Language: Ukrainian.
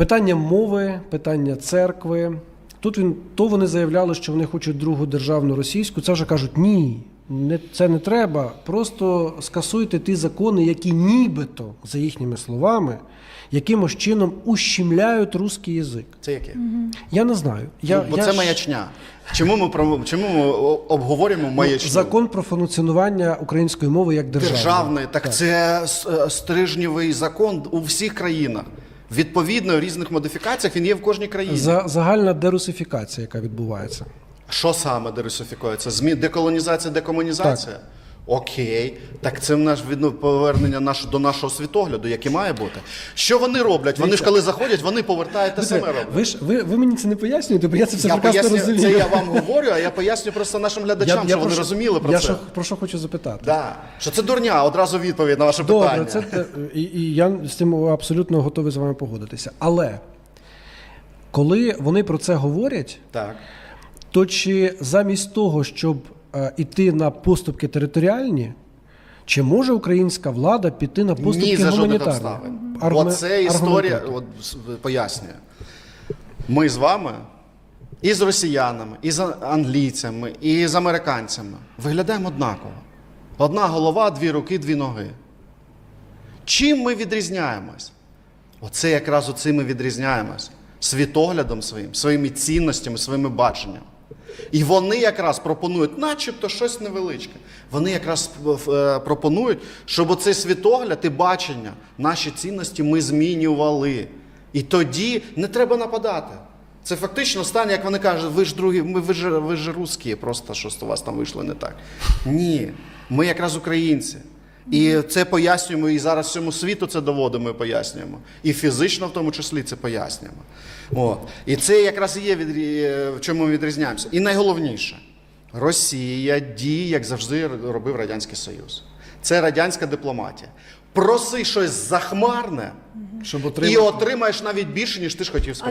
Питання мови, питання церкви. Тут він то вони заявляли, що вони хочуть другу державну російську. Це вже кажуть, ні, не, це не треба. Просто скасуйте ті закони, які нібито, за їхніми словами, якимось чином ущемляють русський язик. Це яке? Я не знаю. Я, ну, бо я це ж- маячня. Чому ми про чому ми обговорюємо маячню? Ну, Закон про функціонування української мови як державної. Державний, так, це с- е, стрижнєвий закон у всіх країнах. Відповідно, в різних модифікаціях він є в кожній країні. За, загальна дерусифікація, яка відбувається. Що саме дерусифікується? Змі... Деколонізація, декомунізація? Окей, так це в наш відно повернення наш, до нашого світогляду, який має бути. Що вони роблять? Вони ж коли заходять, вони повертають те саме роблять. Ви ж ви, ви мені це не пояснюєте, бо я це все Я прекрасно розумію. це я вам говорю, а я поясню просто нашим глядачам, щоб вони що- розуміли про я це. Що, про що хочу запитати. Да. Що це дурня, одразу відповідь на ваше Добре, питання. це і, і я з цим абсолютно готовий з вами погодитися. Але коли вони про це говорять, Так. то чи замість того, щоб іти на поступки територіальні, чи може українська влада піти на поступки Ні за жодних гуманітарні? обставин. Оце історія, аргументуйте. от, с- пояснює. Ми з вами і з росіянами, і з англійцями, і з американцями виглядаємо однаково. Одна голова, дві руки, дві ноги. Чим ми відрізняємось? Оце якраз оцим ми відрізняємось. Світоглядом своїм, своїми цінностями, своїми баченням. І вони якраз пропонують, начебто щось невеличке. Вони якраз е, пропонують, щоб оцей світогляд і бачення, наші цінності ми змінювали. І тоді не треба нападати. Це фактично стане, як вони кажуть, ви ж другі, ми, ви, ж, ви ж русські, просто щось у вас там вийшло не так. Ні, ми якраз українці. І це пояснюємо, і зараз всьому світу це доводимо і пояснюємо. І фізично в тому числі це пояснюємо. От. І це якраз і є відрі- е, в чому ми відрізняємося. І найголовніше, Росія діє, як завжди робив Радянський Союз. Це радянська дипломатія. Проси щось захмарне Щоб і отримаєш навіть більше, ніж ти ж хотів спочатку.